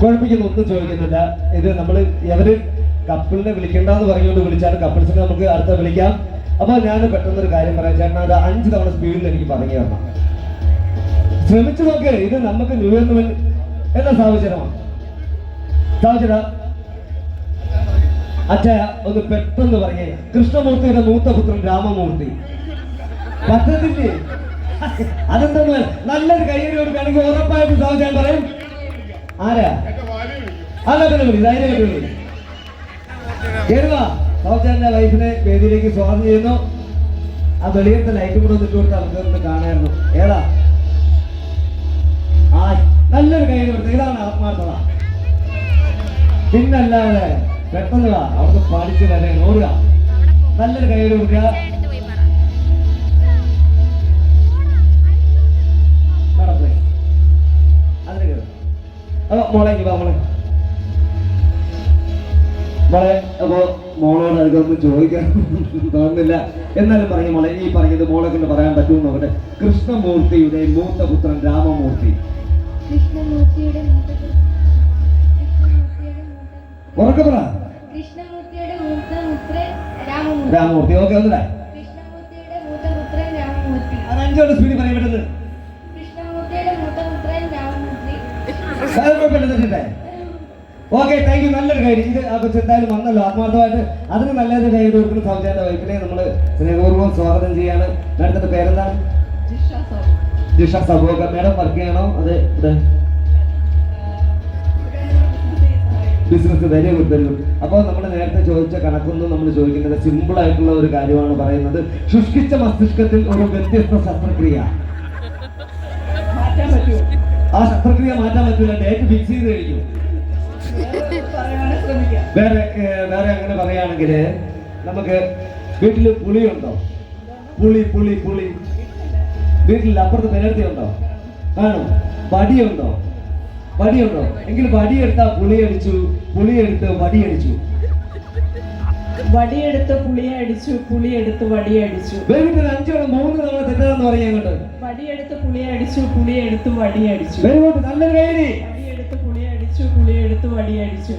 കുഴപ്പിക്കുന്ന ഒന്നും ചോദിക്കുന്നില്ല. ഇത് നമ്മൾ എവര് കപ്പിളിനെ വിളിക്കണ്ടെന്ന് പറഞ്ഞുകൊണ്ട് വിളിച്ചാൽ കപ്പിൾസിനെ നമുക്ക് അടുത്ത വിളിക്കാം. അപ്പോൾ ഞാൻ പെട്ടെന്ന് ഒരു കാര്യം പറയാം. ചേട്ടൻ അത് അഞ്ച് തവണ സ്പീഡിൽ എനിക്ക് പറഞ്ഞു തരണം. ശ്രമിച്ചു നോക്ക് ഇത് നമുക്ക് ന്യൂ ഇയറിന് എന്താ സാഹചര്യമാണ് സാഹചര്യ? അച്ഛ ഒന്ന് പെട്ടെന്ന് പറയേ കൃഷ്ണമൂർത്തിയുടെ മൂത്ത പുത്രൻ രാമമൂർത്തി. പറ്റത്തില്ലേ അതെന്താണ് നല്ലൊരു കയ്യൊരു കൊടുക്കുകയാണെങ്കിൽ ഉറപ്പായിട്ട് സാഹചര്യം പറയും. ആരാ? സൗജാന്റെ വൈഫിനെ വേദിയിലേക്ക് സ്വാഗതം ചെയ്യുന്നു ആ വെളിയത്തെ ലൈറ്റും കൂടെ ഒന്നിട്ട് കൊടുത്ത് നമുക്ക് കാണായിരുന്നു ഏതാ ആ നല്ലൊരു കൈ കൊടുത്ത് ഇതാണ് ആത്മാർത്ഥത പിന്നല്ലാതെ പെട്ടെന്ന് അവിടുന്ന് പഠിച്ചു വരെ ഓടുക നല്ലൊരു കൈ കൊടുക്കുക മോളെ വാ മോളെ. മോളെ അപ്പോ മോളോട് അതൊന്നും ചോദിക്കാൻ തോന്നുന്നില്ല. എന്നാലും പറഞ്ഞു മോളെ ഈ പറഞ്ഞത് മോളെ കൊണ്ട് പറയാൻ പറ്റുമെന്ന് നോക്കട്ടെ കൃഷ്ണമൂർത്തിയുടെ മൂത്ത പുത്രൻ രാമമൂർത്തി ഉറക്കെ പറ. രാമമൂർത്തി. ഓക്കെ ഒന്നിടാ കൃഷ്ണമൂർത്തിയുടെ മൂത്തപുത്രൻ രാമമൂർത്തി. അത് അഞ്ചോട് സ്പീഡിൽ പറയാൻ പറ്റുന്നത് തെറ്റിട്ടെ ഓക്കെ താങ്ക് യു നല്ലൊരു കാര്യം. ഇത് ആ കൊച്ചു എന്തായാലും വന്നല്ലോ. ആത്മാർത്ഥമായിട്ട് അതിന് നല്ലൊരു കൈ കൊടുക്കുന്ന സൗജാന്റെ വൈഫിനെ നമ്മൾ സ്നേഹപൂർവം സ്വാഗതം ചെയ്യാണ്. മാഡത്തിന്റെ പേരെന്താണ്? ജിഷ സബോക മാഡം വർക്ക് ചെയ്യണോ? അതെ ഇവിടെ? Business very good very good അപ്പോൾ നമ്മൾ നേരത്തെ ചോദിച്ച കണക്കൊന്നും നമ്മൾ ചോദിക്കുന്നത് സിമ്പിൾ ആയിട്ടുള്ള ഒരു കാര്യമാണ് പറയുന്നത്. ശുഷ്കിച്ച മസ്തിഷ്കത്തിൽ ഒരു വ്യത്യസ്ത ശസ്ത്രക്രിയ. ആ ശസ്ത്രക്രിയ മാറ്റാൻ പറ്റില്ല ഡേറ്റ് ഫിക്സ് ചെയ്ത് കഴിഞ്ഞു. വേറെ വേറെ അങ്ങനെ പറയുകയാണെങ്കിൽ നമുക്ക് വീട്ടിൽ പുളിയുണ്ടോ? പുളി പുളി പുളി. വീട്ടിൽ അപ്പുറത്ത് പെനർത്തി ഉണ്ടോ കാണും. വടിയുണ്ടോ? വടിയുണ്ടോ? എങ്കിൽ വടിയെടുത്താ പുളി അടിച്ചു പുളി എടുത്ത് വടി അടിച്ചു വടിയെടുത്ത് പുളിയെ അടിച്ചു പുളിയെടുത്ത് വടിയടിച്ചു. വീട്ടിൽ അഞ്ചോളം മൂന്ന് തവണ തെറ്റാന്ന് പറയാൻ അങ്ങോട്ട്. വടിയെടുത്ത് പുളിയെടുത്ത് വെരി ഗുഡ് നല്ലൊരു വടിയെടുത്ത് പുളിയെടുത്ത്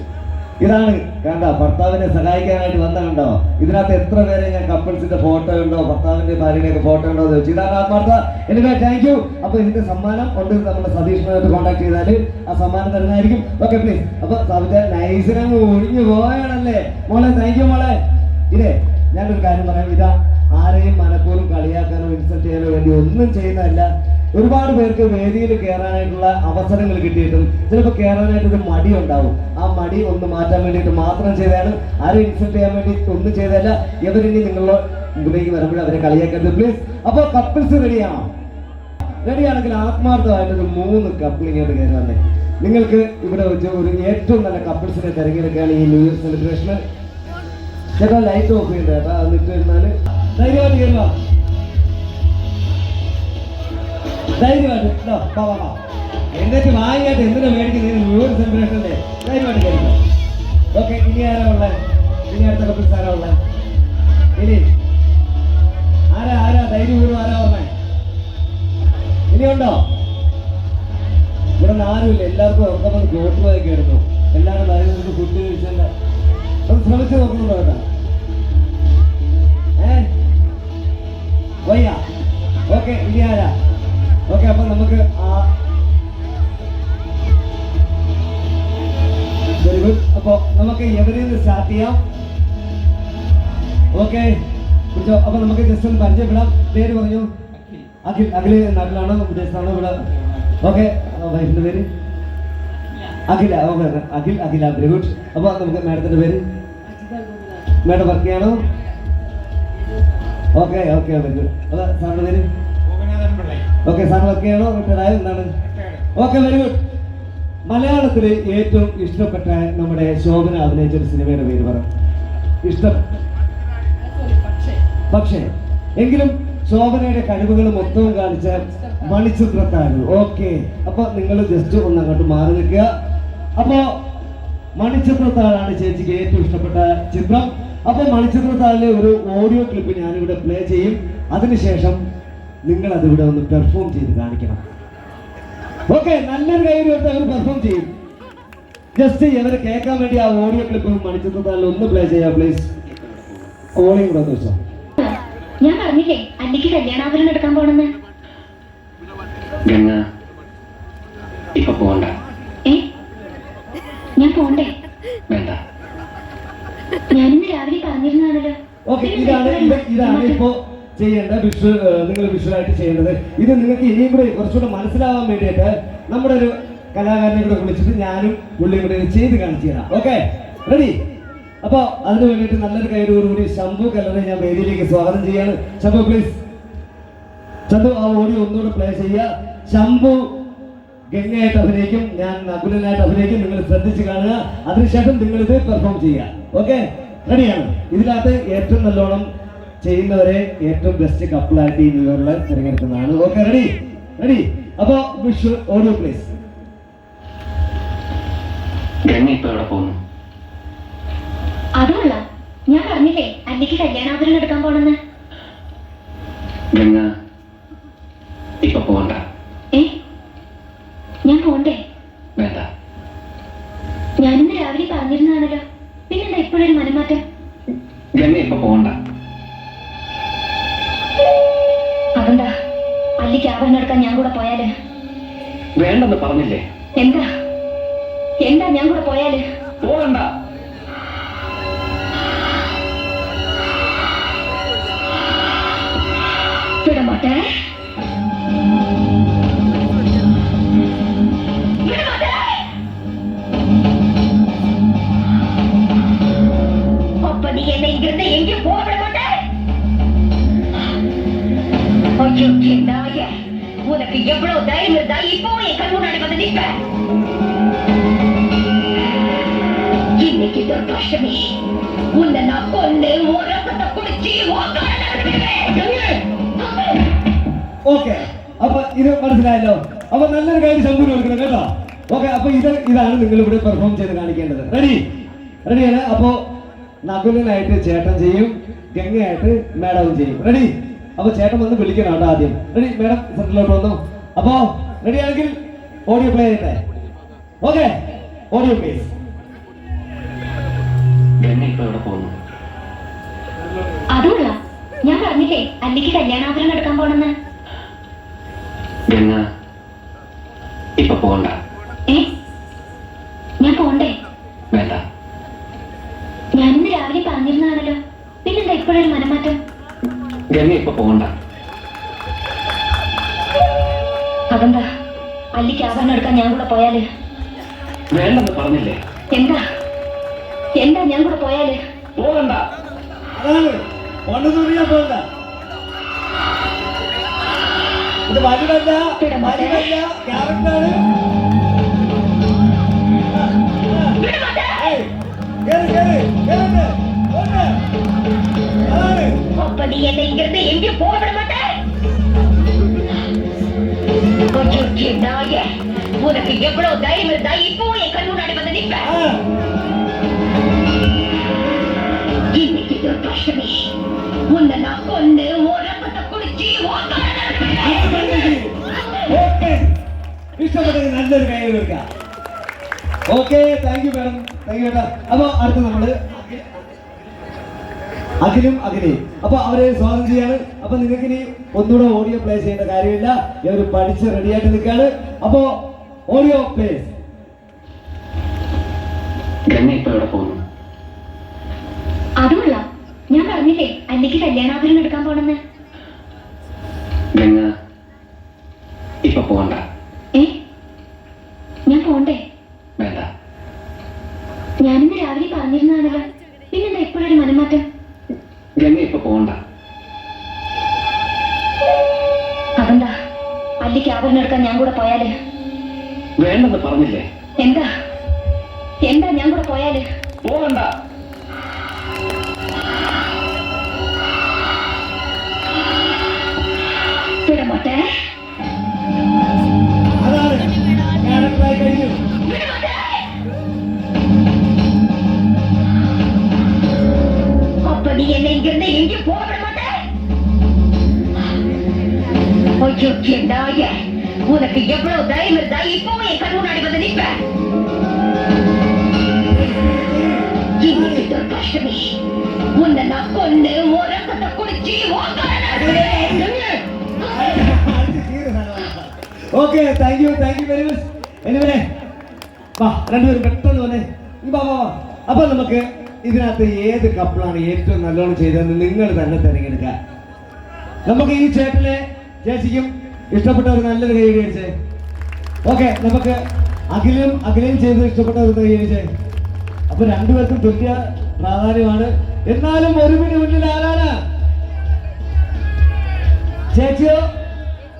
ഇതാണ് കണ്ട ഭർത്താവിനെ സഹായിക്കാനായിട്ട് വന്ന കണ്ടോ? ഇതിനകത്ത് എത്ര പേരെ ഞാൻ കപ്പിൾസിന്റെ ഫോട്ടോ ഉണ്ടോ ഭർത്താവിന്റെ ഭാര്യയുടെ ഒക്കെ ഫോട്ടോ ഉണ്ടോ എന്ന് ചോദിച്ചു. ഇതാണ് ആത്മാർത്ഥ. എനിക്ക് താങ്ക് യു അപ്പൊ ഇതിന്റെ സമ്മാനം ഉണ്ട് നമ്മുടെ സതീഷിനായിട്ട് കോൺടാക്ട് ചെയ്താൽ ആ സമ്മാനം തരുന്നതായിരിക്കും. ഓക്കെ പ്ലീസ് അപ്പൊ സാബിന്റെ നൈസിനങ്ങ് ഒഴിഞ്ഞു പോയാണല്ലേ മോളെ താങ്ക് യു മോളെ. ഇതേ ഞാനൊരു കാര്യം പറയാം. ഇതാ ആരെയും മനഃപൂർവം കളിയാക്കാനോ ഇൻസൾട്ട് ചെയ്യാനോ വേണ്ടി ഒന്നും ചെയ്യുന്നതല്ല. ഒരുപാട് പേർക്ക് വേദിയിൽ കയറാനായിട്ടുള്ള അവസരങ്ങൾ കിട്ടിയിട്ടും ചിലപ്പോൾ കയറാനായിട്ട് ഒരു മടി ഉണ്ടാവും. ആ മടി ഒന്ന് മാറ്റാൻ വേണ്ടിയിട്ട് മാത്രം ചെയ്തതാണ്. ആരും ഇൻസൾട്ട് ചെയ്യാൻ വേണ്ടി ഒന്നും ചെയ്തതല്ല. ഇവരിനി നിങ്ങളുടെ മുമ്പിലേക്ക് വരുമ്പോൾ അവരെ കളിയാക്കരുത് പ്ലീസ് അപ്പോൾ കപ്പിൾസ് റെഡിയാണോ റെഡിയാണെങ്കിൽ ആത്മാർത്ഥമായിട്ട് ഒരു മൂന്ന് കപ്പിൾ ഇങ്ങോട്ട് നിങ്ങൾക്ക് ഇവിടെ വെച്ച് ഒരു ഏറ്റവും നല്ല കപ്പിൾസിനെ തിരഞ്ഞെടുക്കുകയാണ് ഈ ന്യൂ ഇയർ സെലിബ്രേഷന് ചേട്ടാ ലൈറ്റ് ഓഫ് ചെയ്യുന്നത് ചേട്ടാ എന്നിട്ട് ഇരുന്നാൽ ധൈര്യമായിട്ട് ധൈര്യമായിട്ട് പാവാ. എന്നിട്ട് വാങ്ങിയായിട്ട് എന്തിനാ മേടിക്കുന്നത്? സെലിബ്രേഷന്റെ ധൈര്യമായിട്ട് കയറുക ഓക്കെ ഇനി ആരാ ഉള്ളത് ഇനി അടുത്ത കപ്പിൾസ് ആരാ ഉള്ളത് ഇനി ആരാ ആരാ? ധൈര്യപൂർവം ആരാ ഉള്ളത് ഇനിയുണ്ടോ ഇവിടെ നിന്ന് ആരുമില്ല. എല്ലാവർക്കും ഒക്കെ വന്ന് കോട്ട് പോയൊക്കെ എടുത്തു എല്ലാവരും അതിനകത്ത് ഫുഡ് കഴിച്ചല്ല അത് ശ്രമിച്ചു നോക്കുന്നുണ്ടോ കേട്ടോ വയ്യ. ഓക്കെ ഇനി ആരാ? ഓക്കെ അപ്പൊ നമുക്ക് വെരി ഗുഡ് അപ്പൊ നമുക്ക് എവിടെ നിന്ന് സ്റ്റാർട്ട് ചെയ്യാം? ഓക്കെ. പിടിച്ചോ അപ്പൊ നമുക്ക് ജസ്റ്റ് ഒന്ന് പരിചയപ്പെടാം. പേര് പറഞ്ഞു. അഖിൽ. അഖിൽ നാട്ടിലാണോ വിദേശത്താണോ ഇവിടെ? ഓക്കെ വൈഫിന്റെ പേര്? അഖില. അഖിൽ അഖില. വെരി ഗുഡ് അപ്പൊ നമുക്ക് മാഡത്തിന്റെ പേര്? മാഡം വർക്ക് ചെയ്യണോ? Okay okay very okay sir work retired എന്താണ്? Okay very good. മലയാളത്തിലെ ഏറ്റവും ഇഷ്ടപ്പെട്ട നമ്മുടെ ശോഭന അഭിനയിച്ച ഒരു സിനിമയുടെ പേര് പറ. ഇഷ്ടം. പക്ഷേ എങ്കിലും ശോഭനയുടെ കഴിവുകൾ മൊത്തവും കാണിച്ച മണിച്ചിത്രത്താഴ് ഓക്കെ. അപ്പൊ നിങ്ങൾ ജസ്റ്റ് ഒന്ന് അങ്ങോട്ട് മാറി നിൽക്കുക. അപ്പോ മണിച്ചിത്രത്താഴാണ് ചേച്ചിക്ക് ഏറ്റവും ഇഷ്ടപ്പെട്ട ചിത്രം. അപ്പൊ മണിച്ചിത്രത്താലെ ഒരു ഓഡിയോ ക്ലിപ്പ് ഞാനിവിടെ പ്ലേ ചെയ്യും. അതിനുശേഷം നിങ്ങൾ അതിവിടെ ഒന്ന് പെർഫോം ചെയ്ത് കാണിക്കണം. ഓക്കെ നല്ലൊരു കൈ എടുത്ത് അവർ പെർഫോം ചെയ്യും. ജസ്റ്റ് ഇവരെ കേൾക്കാൻ വേണ്ടി ആ ഓഡിയോ ക്ലിപ്പ് മണിച്ചിത്രത്താലെ ഒന്ന് പ്ലേ ചെയ്യാം പ്ലീസ് കോളിംഗ് കൂടെ വെച്ചോ ഞാൻ പറഞ്ഞില്ലേ അല്ലിക്ക് കല്യാണാഭരണം എടുക്കാൻ പോണെന്ന്. ഗംഗ ഇപ്പൊ പോണ്ട. ഏ? ഞാൻ പോണ്ടേ? വേണ്ട. ഞാനിന്ന് രാവിലെ പറഞ്ഞിരുന്നാണല്ലോ ഓക്കെ ഇതാണ് ഇത് ഇതാണ് ഇപ്പോ ചെയ്യേണ്ട വിഷ്വൽ നിങ്ങൾ വിഷ്വലായിട്ട് ചെയ്യേണ്ടത്. ഇത് നിങ്ങൾക്ക് ഇനിയും കൂടി കുറച്ചുകൂടെ മനസ്സിലാവാൻ വേണ്ടിയിട്ട് നമ്മുടെ ഒരു കലാകാരനെ കൂടെ വിളിച്ചിട്ട് ഞാനും പുള്ളിയും കൂടെ ചെയ്ത് കാണിച്ചു തരാം. ഓക്കെ റെഡി അപ്പോൾ അതിന് വേണ്ടിയിട്ട് നല്ലൊരു കയറോടുകൂടി ശംഭു കലറെ ഞാൻ വേദിയിലേക്ക് സ്വാഗതം ചെയ്യാണ്. ശംഭു പ്ലീസ് ചന്തു ആ ഓഡിയോ ഒന്നുകൂടെ പ്ലേ ചെയ്യുക. ശംഭു ഗംഗയായിട്ട് അഭിനയിക്കും. ഞാൻ നകുലനായിട്ട് അഭിനയിക്കും. നിങ്ങൾ ശ്രദ്ധിച്ച് കാണുക. അതിനുശേഷം നിങ്ങൾ ഇത് പെർഫോം ചെയ്യുക ഓക്കെ റെഡിയാണ് ഇതിനകത്ത് ഏറ്റവും നല്ലോണം ചെയ്യുന്നവരെ ഏറ്റവും ബെസ്റ്റ് കപ്പിളായിട്ട് ഈ ന്യൂയോറിൽ തിരഞ്ഞെടുക്കുന്നതാണ്. ഓക്കെ റെഡി റെഡി അപ്പോ വിഷു ഓഡിയോ പ്ലീസ് അതുമല്ല ഞാൻ പറഞ്ഞില്ലേ അന്നയ്ക്ക് കല്യാണാഭരണം എടുക്കാൻ പോണെന്ന്. ഇപ്പൊ പോണ്ട വേണ്ടെന്ന് പറഞ്ഞില്ലേ എന്താ എന്താ ഞാൻ കൂടെ പോയാല് പോകണ്ട വിടമാട്ടെ വിടമാട്ടെ அப்ப நீ என்னை இங்கிருந்து எங்கேயும் போக விட மாட்ட ஐயோ என் நாய உனக்கு எவ்வளவு தைரியம் இருந்தா இப்பவும் என் கண் முன்னாடி வந்து நிற்ப இன்னைக்கு துர்காஷ்டமி உன்னை நான் கொண்டு ஒரு ரத்தத்தை குடிச்சு ഓക്കെ അപ്പൊ ഇത് മനസ്സിലായല്ലോ അപ്പൊ നല്ലൊരു കാര്യം ശംഭുന് കൊടുക്കണം കേട്ടോ ഓക്കെ അപ്പൊ ഇത് ഇതാണ് നിങ്ങൾ ഇവിടെ പെർഫോം ചെയ്ത് കാണിക്കേണ്ടത് റെഡി റെഡിയാണ് അപ്പോ നകുലനായിട്ട് ചേട്ടൻ ചെയ്യും ഗംഗയായിട്ട് മാഡവും ചെയ്യും റെഡി അപ്പൊ ചേട്ടൻ വന്ന് വിളിക്കണം കേട്ടോ ആദ്യം? റെഡി മേഡം സെന്ററിലോട്ട് വന്നു. അപ്പോ റെഡി ആണെങ്കിൽ ഓഡിയോ പ്ലേ ചെയ്യട്ടെ? ഓക്കെ ഓഡിയോ പ്ലീസ് അതുകൊള്ള ഞാൻ പറഞ്ഞില്ലേ അല്ലെങ്കിൽ കല്യാണാഭരണം എടുക്കാൻ പോണെന്ന്? ഇപ്പൊ പോണ്ട ഏ ഞാൻ പോണ്ടേ വേണ്ട ഞാനിന്ന് രാവിലെ പറഞ്ഞിരുന്നാണല്ലോ പിന്നെന്താ ഇപ്പോഴൊരു മനമാറ്റം ഗംഗ ഇപ്പൊ പോണ്ട അതെന്താ? അല്ലിക്ക് ആഭരണം എടുക്കാൻ ഞാൻ കൂടെ പോയാൽ? വേണ്ടെന്ന് പറഞ്ഞില്ലേ? എന്താ? എന്താ ഞാൻ കൂടെ പോയാൽ? പോകണ്ട. പോകണ്ട ഇത് വലുതല്ല വലുതല്ല ക്യാരക്ടറാണ് நீ என்னை இங்கிருந்து எங்கேயும் போக விட மாட்டே ஐயோ, நாயே. உனக்கு எவ்வளவு தைரியம் இருந்தா இப்பவும் என் கண் முன்னாடி வந்து நிற்ப ആ, இன்னைக்கு துர்காஷ்டமி உன்னை நான் கொண்டு ஒரு ரத்தத்தை குடிச்சு അത് കണ്ടെത്തി. ഓക്കേ. ഇഷ്ടപ്പെട്ടെങ്കിൽ നല്ലൊരു കൈ കൊടുക്കാം okay thank you madam thank you ചേട്ടാ അപ്പൊ അടുത്ത് നമ്മള് അഖിലും അഖിലയും അപ്പൊ അവരെ സ്വാഗതം ചെയ്യാണ് അപ്പൊ നിങ്ങൾക്ക് ഇനി ഒന്നുകൂടെ ഓഡിയോ പ്ലേ ചെയ്യേണ്ട കാര്യമില്ല. ഇവർ പഠിച്ച് റെഡിയായിട്ട് നിൽക്കാണ് അപ്പോ ഓഡിയോ പ്ലേ ഗംഗ ഇപ്പൊ എവിടെ അതുമല്ല ഞാൻ പറഞ്ഞില്ലേ അല്ലിക്ക് കല്യാണാഭരണം എടുക്കാൻ പോണെന്ന്. ഇപ്പൊ പോണ്ട. ഏ? ഞാൻ പോണ്ടേ? വേണ്ട. ഞാനിന്ന് രാവിലെ പറഞ്ഞിരുന്നാണല്ലോ പിന്നെന്താ ഇപ്പോഴൊരു മനമാറ്റം? പോണ്ട. അതെന്താ അല്ലിക്ക് ആഭരണം എടുക്കാൻ ഞാൻ കൂടെ പോയാൽ? വേണ്ടെന്ന് പറഞ്ഞില്ലേ? എന്താ? എന്താ ഞാൻ കൂടെ പോയാൽ? പോകണ്ട വിടമാട്ടെ உனக்கு எவ்வளவு தைரியம் இருந்தா இப்பவும் என் கண் முன்னாடி வந்து நிற்ப லட்சுமி உன்னை நான் கொண்டு உன் ரத்தத்தை குடிச்சு okay thank you thank you very much anyway വാ രണ്ടുപേരും പെട്ടെന്ന് വന്നേ ഈ വാ വാ വാ അപ്പൊ നമുക്ക് ഇതിനകത്ത് ഏത് കപ്പിളാണ് ഏറ്റവും നല്ലോണം ചെയ്തതെന്ന് നിങ്ങൾ തന്നെ തിരഞ്ഞെടുക്കാം നമുക്ക് ഈ ചേട്ടനെ ചേച്ചിക്കും ഇഷ്ടപ്പെട്ട ഒരു നല്ലൊരു കൈ കഴിച്ചേ ഓക്കെ നമുക്ക് അഖിലും അഖിലയും ചെയ്ത് ഇഷ്ടപ്പെട്ടവർ കൈ കഴിച്ചേ അപ്പൊ രണ്ടുപേർക്കും തുല്യ പ്രാധാന്യമാണ്. എന്നാലും ഒരു പിടി മുന്നിൽ ആരാണ്? ചേച്ചിയോ?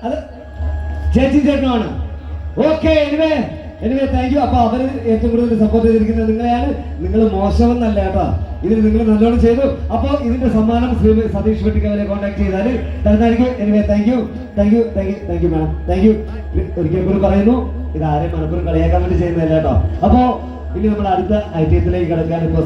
അത് ചേച്ചി ചേട്ടനുമാണ്. Okay anyway anyway thank you അപ്പൊ അവർ ഏറ്റവും കൂടുതൽ സപ്പോർട്ട് ചെയ്തിരിക്കുന്നത് നിങ്ങളെയാണ്. നിങ്ങൾ മോശമെന്നല്ല കേട്ടോ. ഇതിൽ നിങ്ങൾ നല്ലോണം ചെയ്തു. അപ്പോൾ ഇതിന്റെ സമ്മാനം ശ്രീ സതീഷ് വെട്ടിക്കവരെ കോൺടാക്ട് ചെയ്താൽ തരുന്നതായിരിക്കും. Anyway thank you thank you thank you thank you madam thank you ഒരിക്കൽ കൂടി പറയുന്നു ഇത് ആരെയും മലപ്പുറം കളിയാക്കാൻ വേണ്ടി ചെയ്യുന്നതല്ല കേട്ടോ. അപ്പോ ഇനി നമ്മൾ അടുത്ത ഐറ്റത്തിലേക്ക് കിടക്കാൻ ഇപ്പോൾ